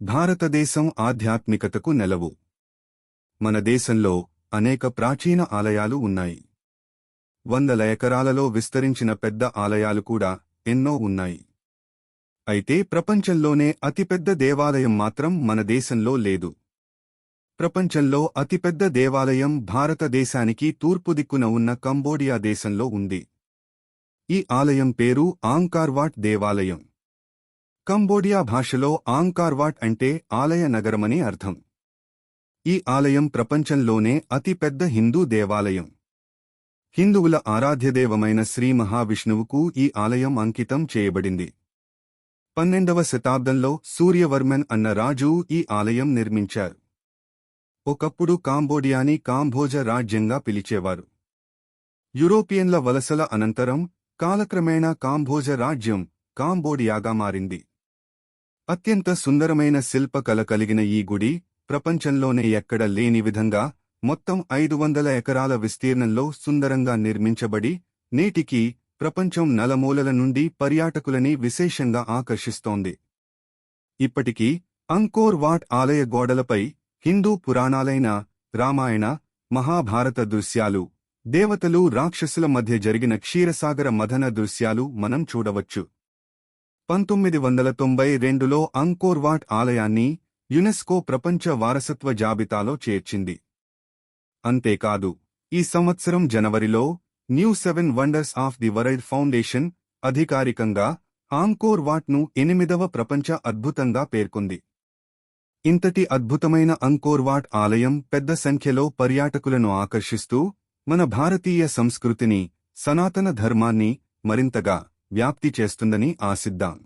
భారతదేశం ఆధ్యాత్మికతకు నెలవు. మన దేశంలో అనేక ప్రాచీన ఆలయాలు ఉన్నాయి. వందల ఎకరాలలో విస్తరించిన పెద్ద ఆలయాలు కూడా ఎన్నో ఉన్నాయి. అయితే ప్రపంచంలోనే అతిపెద్ద దేవాలయం మాత్రం మన దేశంలో లేదు. ప్రపంచంలో అతిపెద్ద దేవాలయం భారతదేశానికి తూర్పు దిక్కున ఉన్న కంబోడియా దేశంలో ఉంది. ఈ ఆలయం పేరు ఆంకార్వాట్ దేవాలయం. కంబోడియా భాషలో ఆంకార్వాట్ అంటే ఆలయ నగరమని అర్థం. ఈ ఆలయం ప్రపంచంలోనే అతిపెద్ద హిందూ దేవాలయం. హిందువుల ఆరాధ్యదేవమైన శ్రీ మహావిష్ణువుకు ఈ ఆలయం అంకితం చేయబడింది. పన్నెండవ శతాబ్దంలో సూర్యవర్మన్ అన్న రాజు ఈ ఆలయం నిర్మించారు. ఒకప్పుడు కాంబోడియాని కాంభోజ రాజ్యంగా పిలిచేవారు. యూరోపియన్ల వలసల అనంతరం కాలక్రమేణా కాంభోజ రాజ్యం కాంబోడియాగా మారింది. అత్యంత సుందరమైన శిల్పకళ కలిగిన ఈ గుడి ప్రపంచంలోనే ఎక్కడ లేని విధంగా మొత్తం ఐదు వందల ఎకరాల విస్తీర్ణంలో సుందరంగా నిర్మించబడి నేటికి ప్రపంచం నలమూలల నుండి పర్యాటకులని విశేషంగా ఆకర్షిస్తోంది. ఇప్పటికీ అంకోర్ వాట్ ఆలయ గోడలపై హిందూ పురాణాలైన రామాయణ మహాభారత దృశ్యాలు దేవతలు రాక్షసుల మధ్య జరిగిన క్షీరసాగర మథన దృశ్యాలు మనం చూడవచ్చు. పంతొమ్మిది వందల తొంభై రెండులో అంకోర్వాట్ ఆలయాన్ని యునెస్కో ప్రపంచ వారసత్వ జాబితాలో చేర్చింది. అంతేకాదు ఈ సంవత్సరం జనవరిలో new seven wonders of the world foundation అధికారికంగా ఆంకోర్ వాట్ను ఎనిమిదవ ప్రపంచ అద్భుతంగా పేర్కొంది. ఇంతటి అద్భుతమైన అంకోర్వాట్ ఆలయం పెద్ద సంఖ్యలో పర్యాటకులను ఆకర్షిస్తూ మన భారతీయ సంస్కృతిని సనాతన ధర్మాన్ని మరింతగా వ్యాప్తి చేస్తుందని ఆశిద్దాం